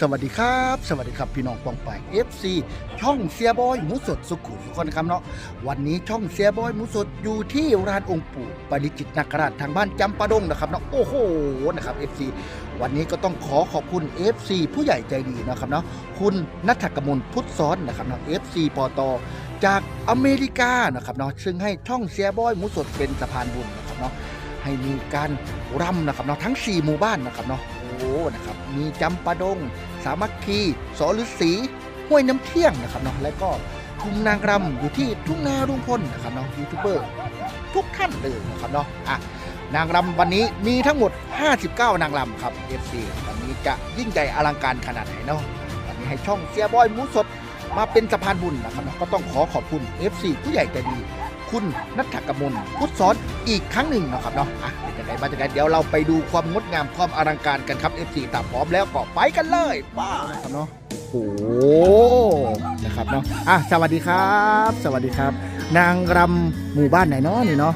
สวัสดีครับ สวัสดีครับพี่น้องปองไป FC ช่องเสียบอยหมูสดสุขุมสุขคนนะครับเนาะวันนี้ช่องเสียบอยหมูสดอยู่ที่ร้านองค์ปู่ปริจิตนาคราชทางบ้านจำปาดงนะครับเนาะโอ้โหนะครับ FC วันนี้ก็ต้องขอขอบคุณ FC ผู้ใหญ่ใจดีนะครับเนาะคุณนัทกมลพุทธซ้อนนะครับเนาะ FC ปตจากอเมริกานะครับเนาะซึ่งให้ช่องเสียบอยหมูสดเป็นสะพานบุญนะครับเนาะให้มีการรำนะครับเนาะทั้ง 4 หมู่บ้านนะครับเนาะ นะครับมีจำปาดง สามัคคีสอฤษีห้วยน้ำเที่ยงนะครับเนาะและก็กลุ่มนางรำอยู่ที่ทุ่งนาลุงพลนะครับเนาะยูทูบเบอร์ทุกท่านเลยนะครับเนาะอะนางรำวันนี้มีทั้งหมด 59 นางรำครับ FC วันนี้จะยิ่งใหญ่อลังการขนาดไหนเนาะวันนี้ให้ช่องเสียบอยหมูสดมาเป็นสะพานบุญนะครับเนาะก็ต้องขอขอบคุณ FC ผู้ใหญ่ใจดี คุณนัทกมลพุทธสอนอีกครั้งหนึ่งนะครับเนาะอะเป็นยังไงบ้างจากนั้นเดี๋ยวเราไปดูความงดงามความอลังการกันครับ FC ตามพร้อมแล้วก็ไปกันเลยป้าครับเนาะโอ้โหนะครับเนาะอะสวัสดีครับ สวัสดีครับ นางรำหมู่บ้านไหนเนาะนี่เนาะ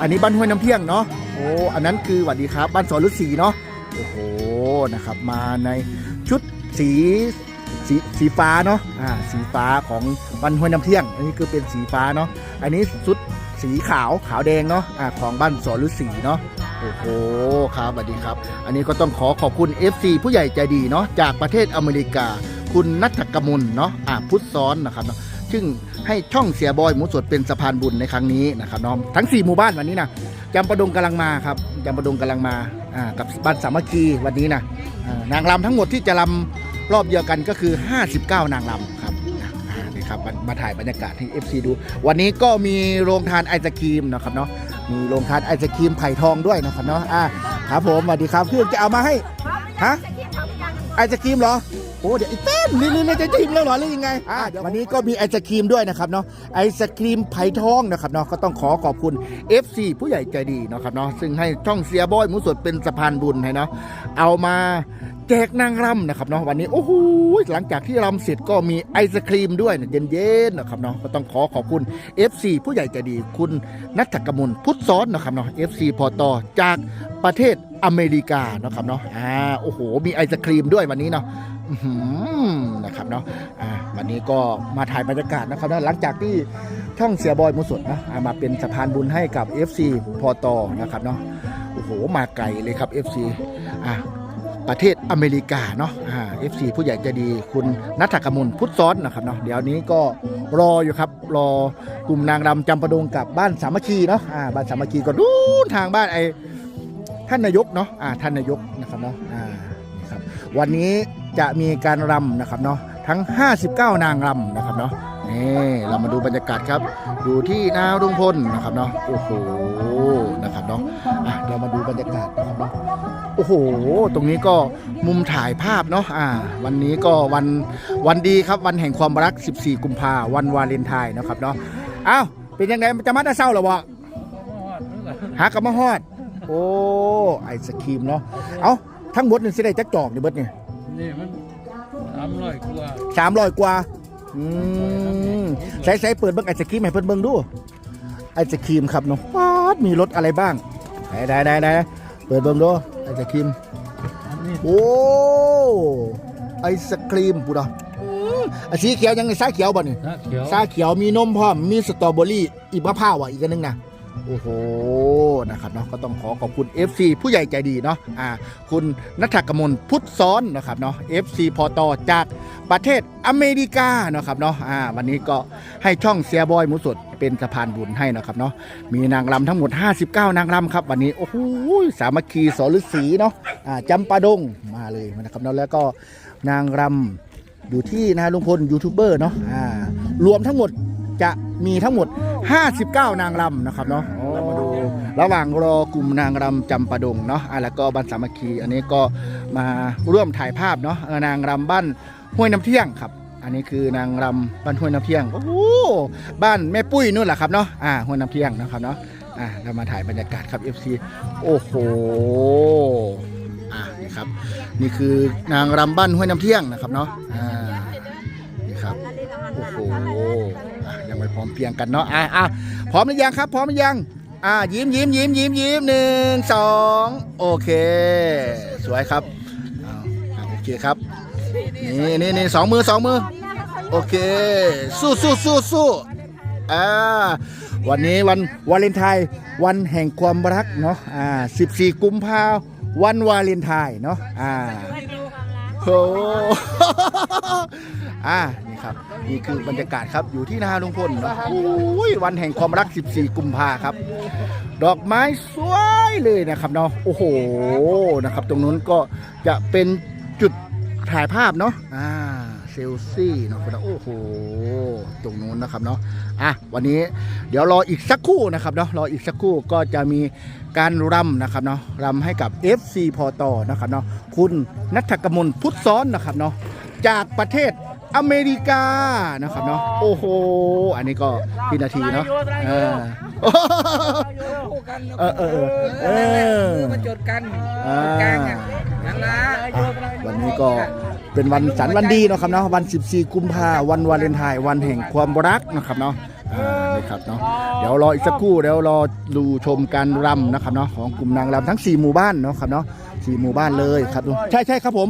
อันนี้บ้านห้วยน้ำเที่ยงเนาะโอ้อันนั้นคือสวัสดีครับ บ้านสอนฤาษีเนาะโอ้โหนะครับมาในชุดสี สีสีฟ้าเนาะอ่าสีฟ้าของบ้านห้วยน้ำเที่ยง อันนี้คือเป็นสีฟ้าเนาะอันนี้ชุดสีขาวขาวแดงเนาะอ่าของบ้านสอนฤาษีเนาะโอ้โหครับสวัสดีครับ อันนี้ก็ต้องขอขอบคุณ FC ผู้ใหญ่ใจดีเนาะจากประเทศอเมริกา คุณนัทกมลเนาะอ่าพุทธซ้อนนะครับเนาะซึ่งให้ช่องเสียบอยหมูสดเป็นสะพานบุญในครั้งนี้นะครับเนาะทั้ง 4 หมู่บ้านวันนี้นะจำปาดงกำลังมาครับจำปาดงกำลังมาอ่ากับบ้านสามัคคีวันนี้นะนางรำทั้งหมดที่จะรำ รอบเดียวกันก็คือ 59 นางรำครับอ่านี่ครับมามาถ่ายบรรยากาศให้ FC ดู วันนี้ก็มีโรงทานไอศครีมนะครับเนาะมีโรงทานไอศครีมไผ่ทองด้วยนะครับเนาะอ่าครับผมสวัสดีครับเพื่อนจะเอามาให้ฮะไอศครีมเหรอโอ้เดี๋ยวอีกเต้นนี่นี่นี่จะชิมแล้วเหรอหรือยังไงอ่าเดี๋ยววันนี้ก็มีไอศครีมด้วยนะครับเนาะไอศครีมไผ่ทองนะครับเนาะก็ต้องขอขอบคุณ FC ผู้ใหญ่ใจดีนะครับเนาะซึ่งให้ช่องเสียบอยหมูสดเป็นสะพานบุญให้เนาะเอามา แจกนางรำนะครับเนาะวันนี้โอ้โหหลังจากที่รำเสร็จก็มีไอศครีมด้วยเนี่ยเย็นๆนะครับเนาะก็ต้องขอขอบคุณ FC ผู้ใหญ่ใจดีคุณนัทกมลพุทธซ้อนนะครับเนาะ FC พอตอจากประเทศอเมริกานะครับเนาะอ่าโอ้โห มีไอศครีมด้วยวันนี้เนาะนะครับเนาะอ่าวันนี้ก็มาถ่ายบรรยากาศนะครับเนาะหลังจากที่ช่องเสียบอยมูสดนะามาเป็นสะพานบุญให้กับ FC พอตอนะครับเนาะโอ้โหมาไกลเลยครับ FC อ่า ประเทศอเมริกาเนาะอ่า FC ผู้ใหญ่จะดีคุณนัทกมลพุทธซ้อนนะครับเนาะเดี๋ยวนี้ก็รออยู่ครับ รอกลุ่มนางรำจำปาดงกับบ้านสามัคคีเนาะอ่าบ้านสามัคคีก็ดูนทางบ้านไอ้ท่านนายกเนาะอ่าท่านนายกนะครับเนาะอ่านี่ครับวันนี้จะมีการรำนะครับเนาะทั้ง 59 นางรำนะครับเนาะ นี่เรามาดูบรรยากาศครับ อยู่ที่นาลุงพลนะครับเนาะโอ้โหนะครับเนาะอะเรามาดูบรรยากาศนะครับเนาะโอ้โห ตรงนี้ก็มุมถ่ายภาพเนาะอ่า วันนี้ก็วันวันดีครับวันแห่งความรัก 14 กุมภาวันวาเลนไทน์นะครับเนาะอ้าวเป็นยังไงจะมาได้เศร้าเหรอวะหากระมาฮอด โอ้ไอศครีมเนาะเอ้าทั้งหมดนี่สิได้จักจอกนี่เบิดนี่นี่มันสามร้อยกว่าสามร้อยกว่า อืมใส่ใส่เปิดเบิ้งไอศครีมให้เพิ่นเบิ้งดู ไอศครีมครับเนาะป๊าดมีรสอะไรบ้างได้ได้ได้ได้เปิดเบิ้งดูไอศครีมนี่โอ้ไอศครีมพูดอะอืมอันสีเขียวยังไงซาเขียวบ่นี่ถ้าเขียวซาเขียวมีนมพร้อมมีสตรอเบอรี่อีกมะพร้าวอะอีกอันนึงนะ โอ้โหนะครับเนาะก็ต้องขอขอบคุณ FC ผู้ใหญ่ใจดีเนาะอ่าคุณนัทกมลพุทธซ้อนนะครับเนาะ FC พอตอจากประเทศอเมริกานะครับเนาะอ่าวันนี้ก็ให้ช่องเสียบอยมูสดเป็นสะพานบุญให้นะครับเนาะมีนางรำทั้งหมด 59 นางรำครับวันนี้โอ้โหสามัคคีสอฤษีเนาะอ่าจำปาดงมาเลยนะครับเนาะแล้วก็นางรำอยู่ที่นาลุงพลยูทูบเบอร์เนาะอ่ารวมทั้งหมด จะมีทั้งหมด 59 นางรำนะครับเนาะเรามาดูระหว่างรอกลุ่มนางรำจำปาดงเนาะอะแล้วก็บ้านสามัคคี อันนี้ก็มาร่วมถ่ายภาพเนาะเออนางรำบ้านห้วยน้ำเที่ยงครับ อันนี้คือนางรำบ้านห้วยน้ำเที่ยงโอ้โหบ้านแม่ปุ้ยนู่นแหละครับเนาะอ่าห้วยน้ำเที่ยงนะครับเนาะอ่าเรามาถ่ายบรรยากาศครับ FC โอ้โหอ่านี่ครับนี่คือนางรำบ้านห้วยน้ำเที่ยงนะครับเนาะอ่านี่ครับ โอ้โหยังไม่พร้อมเพียงกันเนาะอะอะพร้อมหรือยังครับ พร้อมหรือยังอ่ายิ้มยิ้มยิ้มยิ้มยิ้มหนึ่งสองโอเค สวยครับอะโอเคครับนี่นี่นี่สองมือสองมือโอเค สู้สู้สู้สู้อ่าวันนี้วันวาเลนไทน์วันแห่งความรักเนาะอ่า14 กุมภาวันวาเลนไทน์เนาะอ่าโอ้อ่า ครับนี่คือบรรยากาศครับอยู่ที่นาลุงพลเนาะอุ้ยวันแห่งความรัก 14 กุมภาครับ ดอกไม้สวยเลยนะครับเนาะโอ้โหนะครับ ตรงนู้นก็จะเป็นจุดถ่ายภาพเนาะอ่าเซลฟี่เนาะคุณโอ้โห ตรงนู้นนะครับเนาะอะวันนี้เดี๋ยวรออีกสักครู่นะครับเนาะรออีกสักครู่ก็จะมีการรำนะครับเนาะรำให้กับ FC พอตอนะครับเนาะคุณนัทกมลพุทธซ้อนนะครับเนาะจากประเทศ อเมริกานะครับเนาะโอ้โห อันนี้ก็พี่นาทีเนาะเออคู่กันเออเออเออเออมือมาจดกันอ่ากลางอะนั่นละอะวันนี้ก็เป็นวันสันวันดีเนาะครับเนาะวัน 14 กุมภาวันวาเลนไทน์วันแห่งความรักนะครับเนาะ อ่านี่ครับเนาะเดี๋ยวรออีกสักครู่เดี๋ยวรอดูชมการรำนะครับเนาะของกลุ่มนางรำทั้ง 4 หมู่บ้านเนาะครับเนาะ4หมู่บ้านเลยครับใช่ใช่ครับผม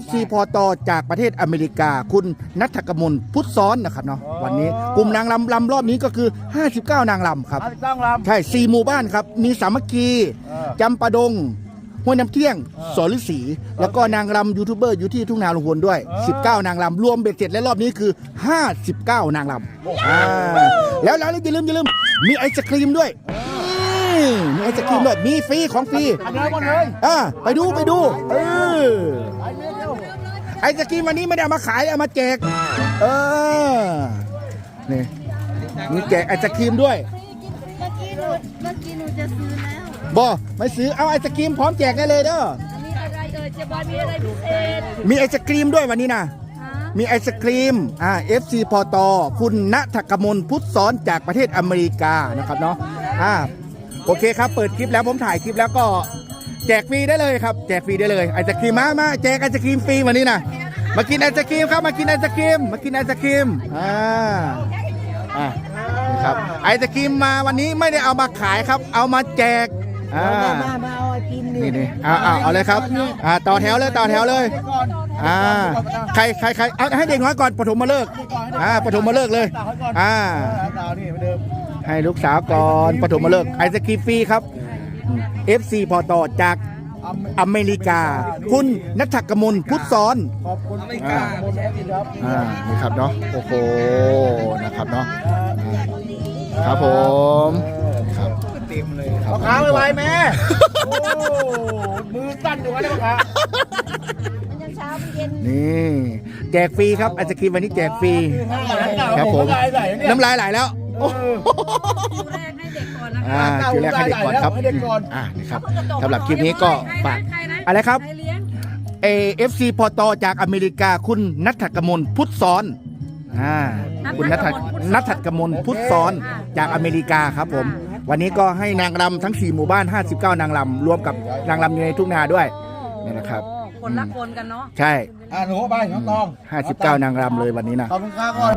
FC พอตจากประเทศอเมริกา คุณนัทกมลพุทธซ้อนนะครับเนาะวันนี้กลุ่มนางรำรำรอบนี้ก็คือ 59 นางรำครับต้องรใช่สี่หมู่บ้านครับ มีสามัคคีจำปาดง ห้วยน้ำเที่ยงสอนฤาษีแล้วก็นางรำยูทูบเบอร์อยู่ที่ทุ่งนาลุงพลด้วย 19 นางรำรวมเบ็ดเสร็จและรอบนี้คือ 59 นางรำอ่าแล้วแล้วอย่าลืมอย่าลืมมีไอศครีมด้วยนี่มีไอศครีมด้วยมีฟรีของฟรีำอันนี้หมดเลยอ่าไปดูไปดูเออไอศครีมวันนี้ไม่ได้เอามาขายเอามาแจกเออนี่มีแจกไอศครีมด้วยเมื่อกี้หนูเมื่อกี้หนูจะซื้อแล้ว บอไม่ซื้อเอาไอศกรีมพร้อมแจกได้เลยเด้อมีอะไรเอ่ยเจ๊บอยมีอะไรพิเศษมีไอศกรีมด้วยวันนี้นะฮะมีไอศกรีมอ่า FC พอตอคุณณทกมลพุทธซ้อนจากประเทศอเมริกานะครับเนาะอ่าโอเคครับเปิดคลิปแล้วผมถ่ายคลิปแล้วก็แจกฟรีได้เลยครับแจกฟรีได้เลยไอศกรีมมามาแจกไอศกรีมฟรีวันนี้นะมากินไอศกรีมครับมากินไอศกรีมมากินไอศกรีมอ่าอ่านี่ครับไอศกรีมมาวันนี้ไม่ได้เอามาขายครับ เอามาแจก อ่ามามาเอาไอ้กินนี่นี่เอาเอาเอาเลยครับอ่าต่อแถวเลยต่อแถวเลยอ่าใครใครใครเอาให้เด็กน้อยก่อนปฐมมาเลิกษ์อ่าปฐมมาเลิกษ์เลยอ่าดาวนี่เหมือนเดิมให้ลูกสาวก่อนปฐมมาเลิกษ์ไอศกรีมฟรีครับ FC พอต่อจากอเมริกา คุณนัทกมลพุทธซ้อนขอบคุณไม่กล้าไม่ใช่พี่ครับอ่านี่ครับเนาะโอ้โหนะครับเนาะอ่าครับผมครับเต็ มเลยครับมะขามไวๆแม่ โอ้มือสั้นอยู่วะเนี่ยมะขามมันยังเช้ามันเย็นนี่แจกฟรีครับไอศกรีมวันนี้แจกฟรีครับผมน้ำลายไหลแล้วโอ้โหคิวแรกให้เด็กก่อนนะอ่าคิวแรกให้เด็กก่อนครับให้เด็กก่อนอ่านี่ครับสำหรับคลิปนี้ก็ฝากใครนะอะไรครับใครเลี้ยงเอฟซีพอตจากอเมริกาคุณนัทกมลพุทธซ้อนอ่าคุณนัทนัทกมลพุทธซ้อนจากอเมริกาครับผม วันนี้ก็ให้นางรำทั้ง 4 หมู่บ้าน 59 นางรำรวมกับนางรำอยู่ในทุ่งนาด้วยนี่นะครับโอ้คนละคนกันเนาะใช่อ่าหนูไปน้องตอง59 นางรำเลยวันนี้นะ ขอบคุณครับก่อน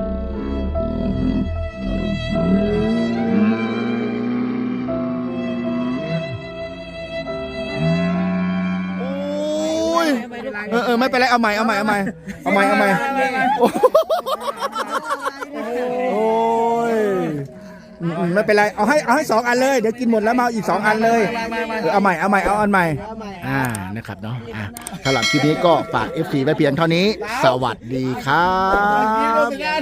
โอ้ยเออเออไม่เป็นไรเอาใหม่เอาใหม่เอาใหม่เอาใหม่เอาใหม่โอ้ยอืมอืม ไม่เป็นไรเอาให้เอาให้สองอันเลยเดี๋ยวกินหมดแล้วมาเอาอีกสองอันเลยเออเอาใหม่เอาใหม่เอาอันใหม่อ่านะครับเนาะอ่าสำหรับคลิปนี้ก็ฝาก FC ไว้เพียงเท่านี้ สวัสดีครับ